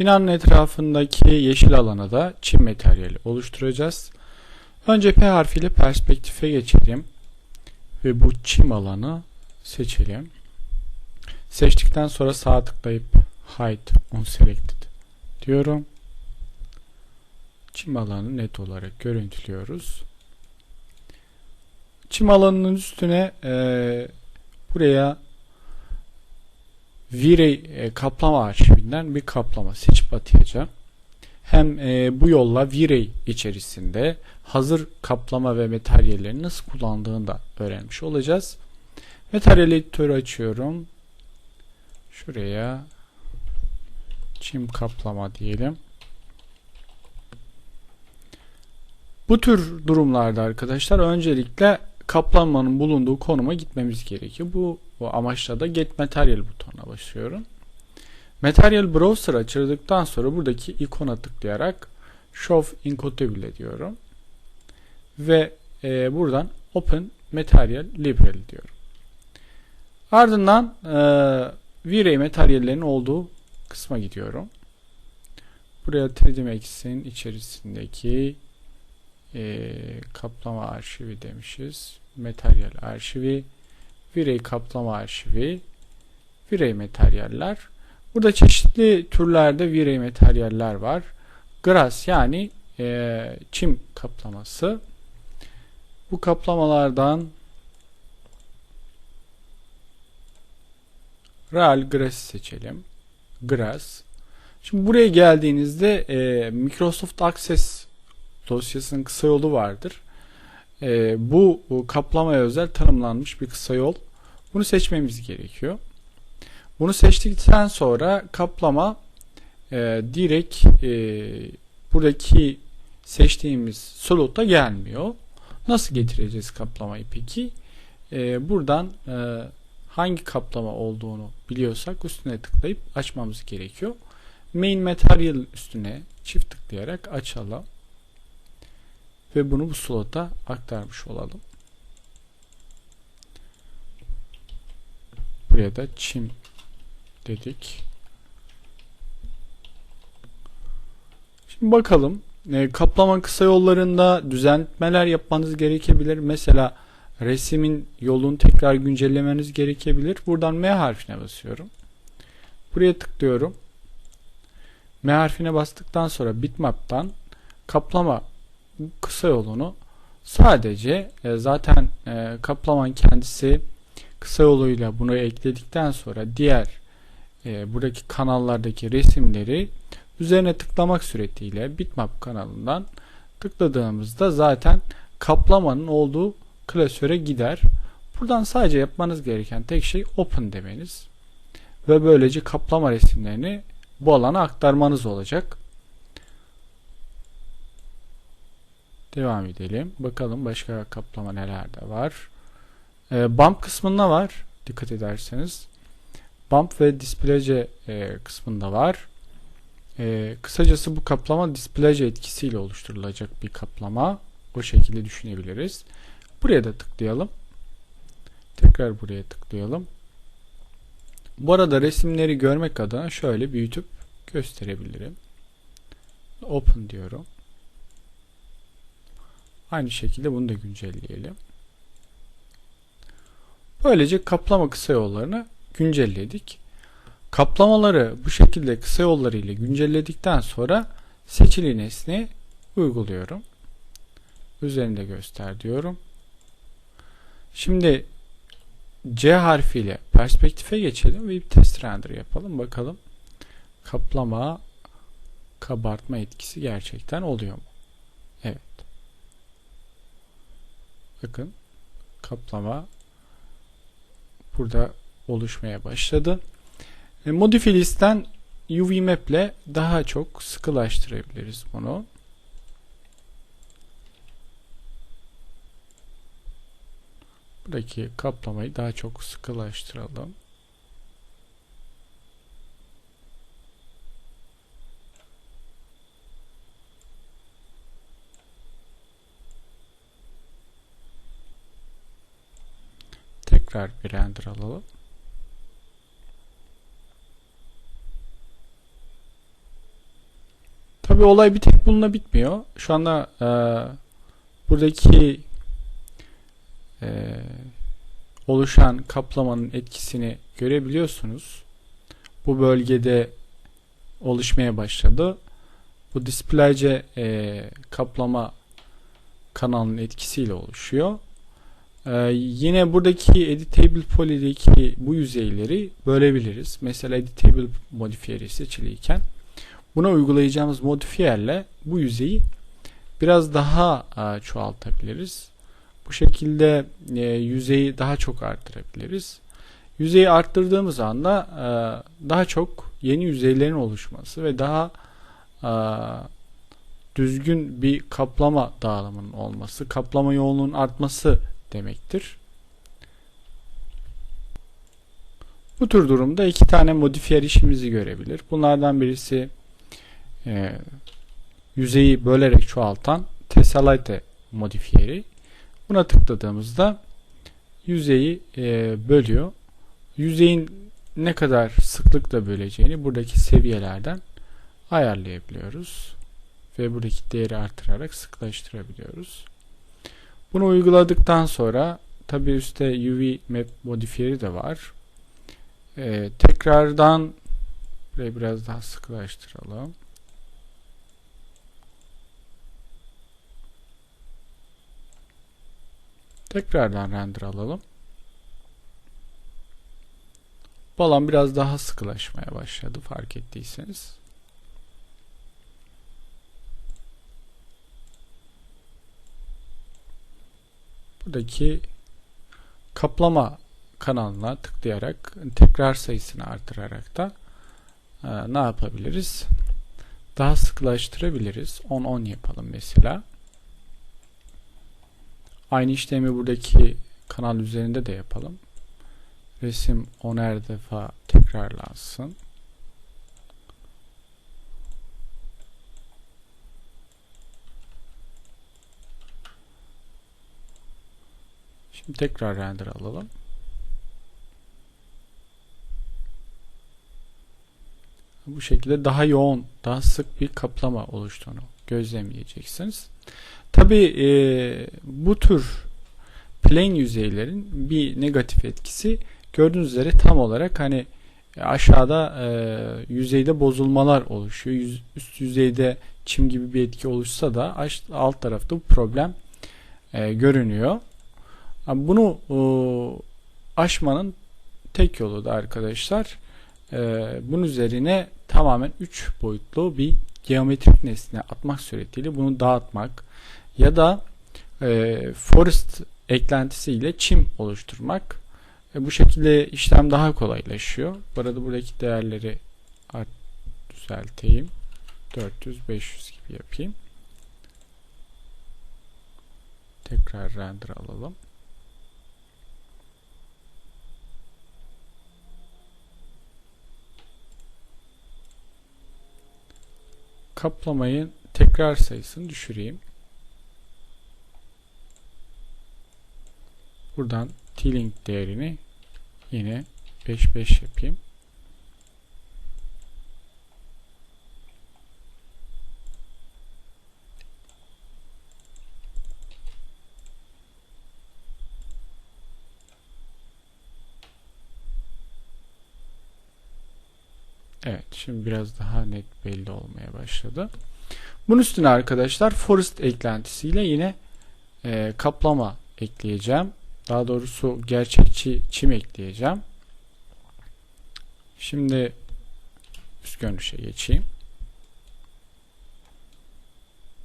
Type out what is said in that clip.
Binanın etrafındaki yeşil alana da çim materyali oluşturacağız. Önce P harfiyle perspektife geçelim. Ve bu çim alanı seçelim. Seçtikten sonra sağ tıklayıp Hide Unselected diyorum. Çim alanı net olarak görüntülüyoruz. Çim alanının üstüne eee, buraya V-Ray e, kaplama arşivinden bir kaplama seçip atayacağım. Hem e, bu yolla V-Ray içerisinde hazır kaplama ve materyalleri nasıl kullandığını da öğrenmiş olacağız. Materyal editörü açıyorum. Şuraya çim kaplama diyelim. Bu tür durumlarda arkadaşlar öncelikle kaplamanın bulunduğu konuma gitmemiz gerekiyor. Bu, bu amaçla da Get Material butonuna basıyorum. Material Browser açıldıktan sonra buradaki ikona tıklayarak Show Incompatible diyorum. Ve e, buradan Open Material Library diyorum. Ardından e, V-Ray materyallerin olduğu kısma gidiyorum. Buraya 3D Max'in içerisindeki e, kaplama arşivi demişiz. Materyal arşivi, V-Ray kaplama arşivi, V-Ray materyaller. Burada çeşitli türlerde V-Ray materyaller var. Grass yani e, çim kaplaması. Bu kaplamalardan Real Grass seçelim. Grass. Şimdi buraya geldiğinizde e, Microsoft Access dosyasının kısa yolu vardır. E, bu, kaplamaya özel tanımlanmış bir kısa yol. Bunu seçmemiz gerekiyor. Bunu seçtikten sonra kaplama e, direkt e, buradaki seçtiğimiz slota gelmiyor. Nasıl getireceğiz kaplamayı peki? E, buradan e, hangi kaplama olduğunu biliyorsak üstüne tıklayıp açmamız gerekiyor. Main Material üstüne çift tıklayarak açalım. Ve bunu bu slota aktarmış olalım. Buraya da çim dedik. Şimdi bakalım. E, kaplama kısa yollarında düzenlemeler yapmanız gerekebilir. Mesela resimin yolunu tekrar güncellemeniz gerekebilir. Buradan M harfine basıyorum. Buraya tıklıyorum. M harfine bastıktan sonra bitmap'tan kaplama kısa yolunu sadece e, zaten e, kaplaman kendisi kısa yoluyla bunu ekledikten sonra diğer e, buradaki kanallardaki resimleri üzerine tıklamak suretiyle bitmap kanalından tıkladığımızda zaten kaplamanın olduğu klasöre gider. Buradan sadece yapmanız gereken tek şey open demeniz ve böylece kaplama resimlerini bu alana aktarmanız olacak. Devam edelim. Bakalım başka kaplama nelerde var. E, bump kısmında var. Dikkat ederseniz. Bump ve displace e, kısmında var. E, kısacası bu kaplama displace etkisiyle oluşturulacak bir kaplama. O şekilde düşünebiliriz. Buraya da tıklayalım. Tekrar buraya tıklayalım. Bu arada resimleri görmek adına şöyle büyütüp gösterebilirim. Open diyorum. Aynı şekilde bunu da güncelleyelim. Böylece kaplama kısa yollarını güncelledik. Kaplamaları bu şekilde kısa yolları ile güncelledikten sonra seçili nesneye uyguluyorum. Üzerinde göster diyorum. Şimdi C harfiyle perspektife geçelim ve bir test render yapalım. Bakalım kaplama kabartma etkisi gerçekten oluyor mu? Evet. Bakın kaplama burada oluşmaya başladı. E, Modify listen UV map ile daha çok sıkılaştırabiliriz bunu. Buradaki kaplamayı daha çok sıkılaştıralım. Tekrar bir render alalım. Tabi olay bir tek bununla bitmiyor. Şu anda e, buradaki e, oluşan kaplamanın etkisini görebiliyorsunuz. Bu bölgede oluşmaya başladı. Bu displayce e, kaplama kanalının etkisiyle oluşuyor. E, yine buradaki editable poly'deki bu yüzeyleri bölebiliriz. Mesela editable modifiyeri seçiliyken buna uygulayacağımız modifiyerle bu yüzeyi biraz daha e, çoğaltabiliriz. Bu şekilde e, yüzeyi daha çok arttırabiliriz. Yüzeyi arttırdığımız anda e, daha çok yeni yüzeylerin oluşması ve daha düzgün bir kaplama dağılımının olması, kaplama yoğunluğunun artması demektir. Bu tür durumda iki tane modifiyer işimizi görebilir. Bunlardan birisi e, yüzeyi bölerek çoğaltan Tessellite modifiyeri. Buna tıkladığımızda yüzeyi e, bölüyor. Yüzeyin ne kadar sıklıkla böleceğini buradaki seviyelerden ayarlayabiliyoruz. Ve buradaki değeri artırarak sıklaştırabiliyoruz. Bunu uyguladıktan sonra tabi üstte UV Map modifiyeri de var. Ee, tekrardan burayı biraz daha sıklaştıralım. Tekrardan render alalım. Bu biraz daha sıkılaşmaya başladı fark ettiyseniz. Buradaki kaplama kanalına tıklayarak tekrar sayısını artırarak da e, ne yapabiliriz? Daha sıkılaştırabiliriz. 10-10 yapalım mesela. Aynı işlemi buradaki kanal üzerinde de yapalım. Resim oner defa tekrarlansın. Tekrar render alalım. Bu şekilde daha yoğun, daha sık bir kaplama oluştuğunu gözlemleyeceksiniz. Tabi e, bu tür plane yüzeylerin bir negatif etkisi gördüğünüz üzere tam olarak hani aşağıda e, yüzeyde bozulmalar oluşuyor. Yüz, üst yüzeyde çim gibi bir etki oluşsa da alt tarafta bu problem e, görünüyor. Bunu e, aşmanın tek yolu da arkadaşlar e, bunun üzerine tamamen 3 boyutlu bir geometrik nesne atmak suretiyle bunu dağıtmak ya da e, forest eklentisiyle çim oluşturmak. Bu şekilde işlem daha kolaylaşıyor. Bu arada buradaki değerleri düzelteyim. 400-500 gibi yapayım. Tekrar render alalım. Kaplamayı tekrar sayısını düşüreyim. Buradan t-link değerini yine 5-5 yapayım. Evet şimdi biraz daha net belli olmaya başladı. Bunun üstüne arkadaşlar forest eklentisiyle yine e, kaplama ekleyeceğim. Daha doğrusu gerçekçi çim ekleyeceğim. Şimdi üst görünüşe geçeyim.